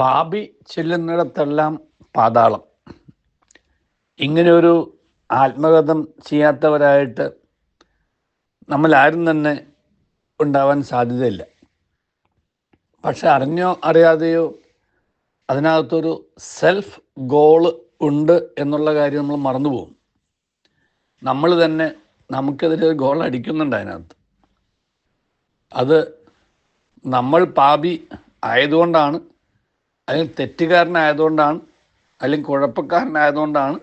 പാപി ചെല്ലുന്നിടത്തെല്ലാം പാതാളം. ഇങ്ങനെ ഒരു ആത്മകഥം ചെയ്യാത്തവരായിട്ട് നമ്മൾ ആരും തന്നെ ഉണ്ടാവാൻ സാധ്യതയില്ല. പക്ഷെ അറിഞ്ഞോ അറിയാതെയോ അതിനകത്തൊരു സെൽഫ് ഗോൾ ഉണ്ട് എന്നുള്ള കാര്യം നമ്മൾ മറന്നുപോകും. നമ്മൾ തന്നെ നമുക്കെതിരെ ഗോൾ അടിക്കുന്നുണ്ട് അതിനകത്ത്. അത് നമ്മൾ പാപി ആയതുകൊണ്ടാണ് അല്ലെങ്കിൽ തെറ്റുകാരനായതുകൊണ്ടാണ് അല്ലെങ്കിൽ കുഴപ്പക്കാരനായതുകൊണ്ടാണ്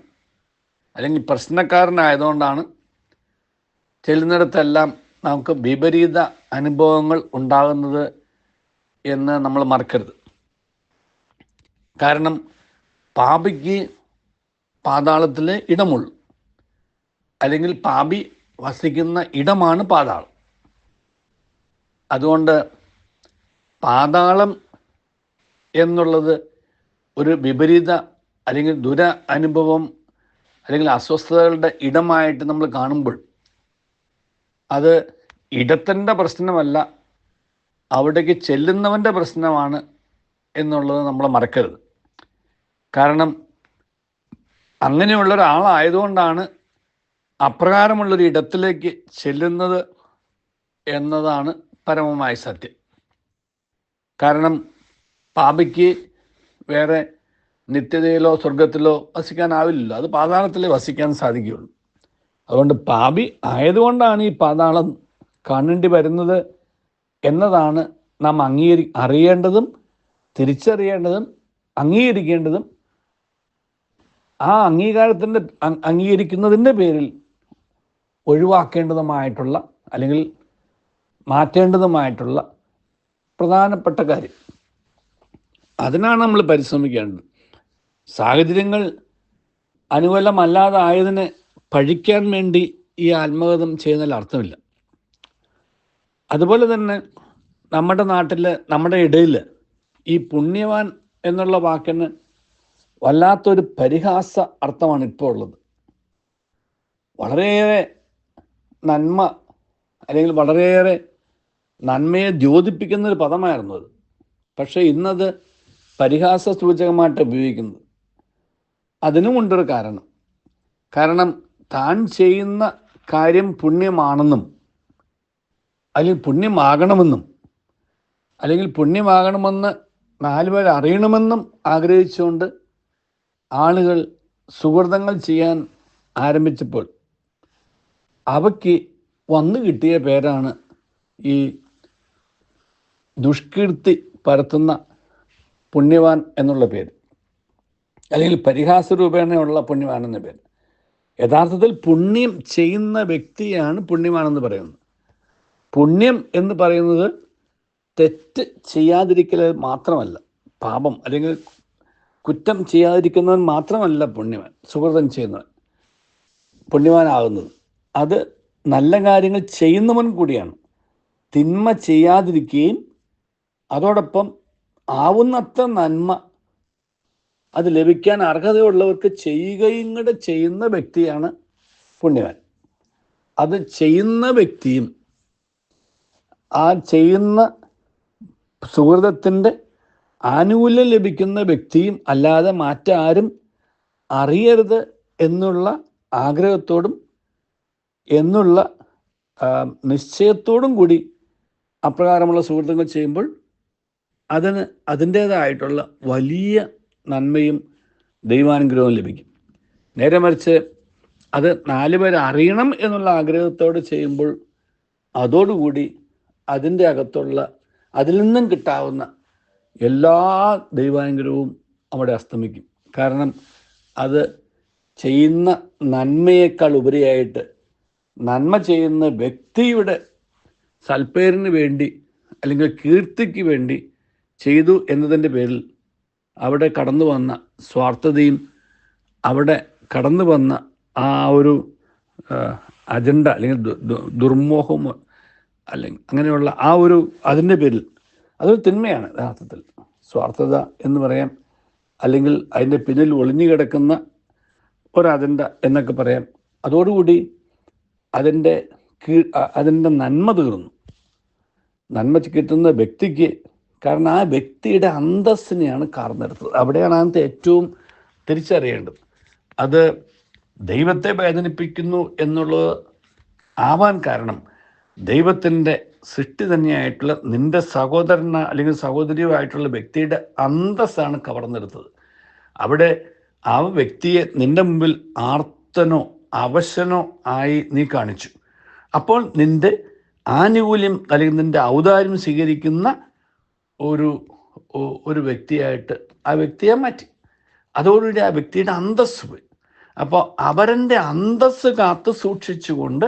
അല്ലെങ്കിൽ പ്രശ്നക്കാരനായതുകൊണ്ടാണ് ചെല്ലുന്നിടത്തെല്ലാം നമുക്ക് വിപരീത അനുഭവങ്ങൾ ഉണ്ടാകുന്നത് എന്ന് നമ്മൾ മറക്കരുത്. കാരണം പാപിക്ക് പാതാളത്തിൽ ഇടമുള്ളു. അല്ലെങ്കിൽ പാപി വസിക്കുന്ന ഇടമാണ് പാതാളം. അതുകൊണ്ട് പാതാളം എന്നുള്ളത് ഒരു വിപരീത അല്ലെങ്കിൽ ദുര അനുഭവം അല്ലെങ്കിൽ അസ്വസ്ഥതകളുടെ ഇടമായിട്ട് നമ്മൾ കാണുമ്പോൾ അത് ഇടത്തിന്റെ പ്രശ്നമല്ല അവിടേക്ക് ചെല്ലുന്നവന്റെ പ്രശ്നമാണ് എന്നുള്ളത് നമ്മൾ മറക്കരുത്. കാരണം അങ്ങനെയുള്ള ഒരാളായതുകൊണ്ടാണ് അപ്രകാരമുള്ളൊരു ഇടത്തിലേക്ക് ചെല്ലുന്നത് എന്നതാണ് പരമമായ സത്യം. കാരണം പാപിക്ക് വേറെ നിത്യതയിലോ സ്വർഗത്തിലോ വസിക്കാനാവില്ലല്ലോ. അത് പാതാളത്തിലേ വസിക്കാൻ സാധിക്കുകയുള്ളൂ. അതുകൊണ്ട് പാപി ആയതുകൊണ്ടാണ് ഈ പാതാളം കാണേണ്ടി വരുന്നത് എന്നതാണ് നാം അംഗീകരി അറിയേണ്ടതും തിരിച്ചറിയേണ്ടതും അംഗീകരിക്കേണ്ടതും ആ അംഗീകാരത്തിന്റെ അംഗീകരിക്കുന്നതിന്റെ പേരിൽ ഒഴിവാക്കേണ്ടതുമായിട്ടുള്ള അല്ലെങ്കിൽ മാറ്റേണ്ടതുമായിട്ടുള്ള പ്രധാനപ്പെട്ട കാര്യം. അതിനാണ് നമ്മൾ പരിശ്രമിക്കേണ്ടത്. സാഹചര്യങ്ങൾ അനുകൂലമല്ലാതായതിനെ പഴിക്കാൻ വേണ്ടി ഈ ആത്മഗതം ചെയ്യുന്നതിൽ അർത്ഥമില്ല. അതുപോലെ തന്നെ നമ്മുടെ നാട്ടിൽ നമ്മുടെ ഇടയിൽ ഈ പുണ്യവാൻ എന്നുള്ള വാക്കിന് വല്ലാത്തൊരു പരിഹാസ അർത്ഥമാണ് ഇപ്പോൾ ഉള്ളത്. വളരെയേറെ നന്മ അല്ലെങ്കിൽ വളരെയേറെ നന്മയെ ദ്യോതിപ്പിക്കുന്ന ഒരു പദമായിരുന്നു അത്. പക്ഷേ ഇന്നത് പരിഹാസ സൂചകമായിട്ട് ഉപയോഗിക്കുന്നത് അതിനുമുണ്ടൊരു കാരണം. കാരണം താൻ ചെയ്യുന്ന കാര്യം പുണ്യമാണെന്നും അല്ലെങ്കിൽ പുണ്യമാകണമെന്നും അല്ലെങ്കിൽ പുണ്യമാകണമെന്ന് നാലുപേർ അറിയണമെന്നും ആഗ്രഹിച്ചുകൊണ്ട് ആളുകൾ സുഹൃതങ്ങൾ ചെയ്യാൻ ആരംഭിച്ചപ്പോൾ അവയ്ക്ക് വന്നു കിട്ടിയ പേരാണ് ഈ ദുഷ്കീർത്തി പരത്തുന്ന പുണ്യവാൻ എന്നുള്ള പേര്. അല്ലെങ്കിൽ പരിഹാസ രൂപേണയുള്ള പുണ്യവാൻ എന്ന പേര്. യഥാർത്ഥത്തിൽ പുണ്യം ചെയ്യുന്ന വ്യക്തിയാണ് പുണ്യവാൻ എന്ന് പറയുന്നത്. പുണ്യം എന്ന് പറയുന്നത് തെറ്റ് ചെയ്യാതിരിക്കൽ മാത്രമല്ല പാപം അല്ലെങ്കിൽ കുറ്റം ചെയ്യാതിരിക്കുന്നവൻ മാത്രമല്ല പുണ്യവാൻ സുഹൃതം ചെയ്യുന്നവൻ പുണ്യവാനാകുന്നത്. അത് നല്ല കാര്യങ്ങൾ ചെയ്യുന്നവൻ കൂടിയാണ്. തിന്മ ചെയ്യാതിരിക്കുകയും അതോടൊപ്പം ആവുന്നത്ര നന്മ അത് ലഭിക്കാൻ അർഹതയുള്ളവർക്ക് ചെയ്യുകയും കൂടെ ചെയ്യുന്ന വ്യക്തിയാണ് പുണ്യവാൻ. അത് ചെയ്യുന്ന വ്യക്തിയും ആ ചെയ്യുന്ന സുഹൃതത്തിന്റെ ആനുകൂല്യം ലഭിക്കുന്ന വ്യക്തിയും അല്ലാതെ മാറ്റാരും അറിയരുത് എന്നുള്ള ആഗ്രഹത്തോടും എന്നുള്ള നിശ്ചയത്തോടും കൂടി അപ്രകാരമുള്ള സുഹൃത്തുക്കൾ ചെയ്യുമ്പോൾ അതിന് അതിന്റേതായിട്ടുള്ള വലിയ നന്മയും ദൈവാനുഗ്രഹവും ലഭിക്കും. നേരെ മറിച്ച് അത് നാല് പേർ അറിയണം എന്നുള്ള ആഗ്രഹത്തോടെ ചെയ്യുമ്പോൾ അതോടുകൂടി അതിന്റെ അകത്തുള്ള അതിൽ നിന്നും കിട്ടാവുന്ന എല്ലാ ദൈവാനുഗ്രഹവും അവിടെ അസ്തമിക്കും. കാരണം അത് ചെയ്യുന്ന നന്മയേക്കാൾ ഉപരിയായിട്ട് നന്മ ചെയ്യുന്ന വ്യക്തിയുടെ സൽപ്പേരിന് വേണ്ടി അല്ലെങ്കിൽ കീർത്തിക്ക് വേണ്ടി ചെയ്തു എന്നതിന്റെ പേരിൽ അവിടെ കടന്നു വന്ന സ്വാർത്ഥതയും അവിടെ കടന്നു വന്ന ആ ഒരു അജണ്ട അല്ലെങ്കിൽ ദുർമോഹം അല്ലെങ്കിൽ അങ്ങനെയുള്ള ആ ഒരു അതിന്റെ പേരിൽ അതൊരു തിന്മയാണ് യഥാർത്ഥത്തിൽ. സ്വാർത്ഥത എന്ന് പറയാം അല്ലെങ്കിൽ അതിന്റെ പിന്നിൽ ഒളിഞ്ഞു കിടക്കുന്ന ഒരു അജണ്ട എന്നൊക്കെ പറയാം അതോടുകൂടി അതിന്റെ കീ അതിന്റെ നന്മ തീർന്നു. നന്മ കിട്ടുന്ന വ്യക്തിക്ക് കാരണം ആ വ്യക്തിയുടെ അന്തസ്സിനെയാണ് കാർന്നെടുത്തത്. അവിടെയാണ് അതിനകത്ത് ഏറ്റവും തിരിച്ചറിയേണ്ടത്. അത് ദൈവത്തെ വേദനിപ്പിക്കുന്നു എന്നുള്ളത് ആവാൻ കാരണം ദൈവത്തിന്റെ സൃഷ്ടി തന്നെയായിട്ടുള്ള നിന്റെ സഹോദരന അല്ലെങ്കിൽ സഹോദരിയോ ആയിട്ടുള്ള വ്യക്തിയുടെ അന്തസ്സാണ് കവർന്നെടുത്തത്. അവിടെ ആ വ്യക്തിയെ നിന്റെ മുമ്പിൽ ആർത്തനോ അവശനോ ആയി നീ കാണിച്ചു. അപ്പോൾ നിന്റെ ആനുകൂല്യം അല്ലെങ്കിൽ നിന്റെ ഔദാര്യം സ്വീകരിക്കുന്ന ഒരു ഒരു വ്യക്തിയായിട്ട് ആ വ്യക്തിയെ മാറ്റി. അതോടുകൂടി ആ വ്യക്തിയുടെ അന്തസ്സ് പോയി. അപ്പോൾ അവരന്റെ അന്തസ്സ് കാത്തു സൂക്ഷിച്ചുകൊണ്ട്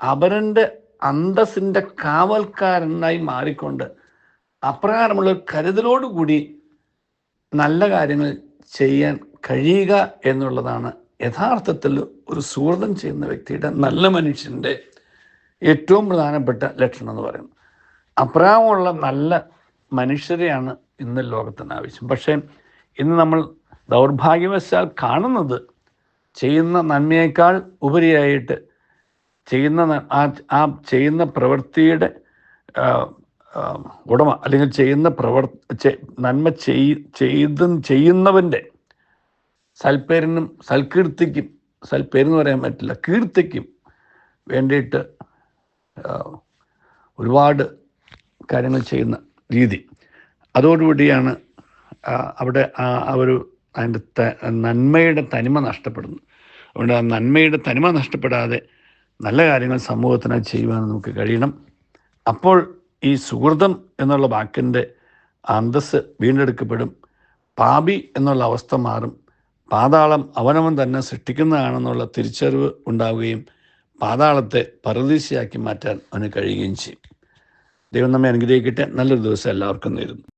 അവരന്റെ അന്തസ്സിന്റെ കാവൽക്കാരനായി മാറിക്കൊണ്ട് അപ്രകാരമുള്ള കരുതലോടുകൂടി നല്ല കാര്യങ്ങൾ ചെയ്യാൻ കഴിയുക എന്നുള്ളതാണ് യഥാർത്ഥത്തിൽ ഒരു സുഹൃതം ചെയ്യുന്ന വ്യക്തിയുടെ നല്ല മനുഷ്യന്റെ ഏറ്റവും പ്രധാനപ്പെട്ട ലക്ഷണം എന്ന് പറയുന്നത്. അപ്രകാരമുള്ള നല്ല മനുഷ്യരെയാണ് ഇന്ന് ലോകത്തിന് ആവശ്യം. പക്ഷേ ഇന്ന് നമ്മൾ ദൗർഭാഗ്യവശാൽ കാണുന്നത് ചെയ്യുന്ന നന്മയേക്കാൾ ഉപരിയായിട്ട് ചെയ്യുന്ന ആ ആ ചെയ്യുന്ന പ്രവൃത്തിയുടെ ഉടമ അല്ലെങ്കിൽ ചെയ്യുന്ന പ്രവർ നന്മ ചെയ് ചെയ്ത് ചെയ്യുന്നവന്റെ സൽപ്പേരിനും സൽകീർത്തിക്കും സൽപ്പേരെന്ന് പറയാൻ പറ്റില്ല കീർത്തിക്കും വേണ്ടിയിട്ട് ഒരുപാട് കാര്യങ്ങൾ ചെയ്യുന്ന രീതി. അതോടുകൂടിയാണ് അവിടെ ആ ഒരു അതിന്റെ ത- നന്മയുടെ തനിമ നഷ്ടപ്പെടുന്നു അതുകൊണ്ട് ആ നന്മയുടെ തനിമ നഷ്ടപ്പെടാതെ നല്ല കാര്യങ്ങൾ സമൂഹത്തിന് ചെയ്യുവാൻ നമുക്ക് കഴിയണം. അപ്പോൾ ഈ സുഹൃതം എന്നുള്ള വാക്കിന്റെ അന്തസ് വീണ്ടെടുക്കപ്പെടും. പാപി എന്നുള്ള അവസ്ഥ മാറും. പാതാളം അവനവൻ തന്നെ സൃഷ്ടിക്കുന്നതാണെന്നുള്ള തിരിച്ചറിവ് ഉണ്ടാവുകയും പാതാളത്തെ പരദീശയാക്കി മാറ്റാൻ അവന് കഴിയുകയും ചെയ്യും. ദൈവം നമ്മെ അനുഗ്രഹിക്കട്ടെ. നല്ലൊരു ദിവസം എല്ലാവർക്കും നേരുന്നു.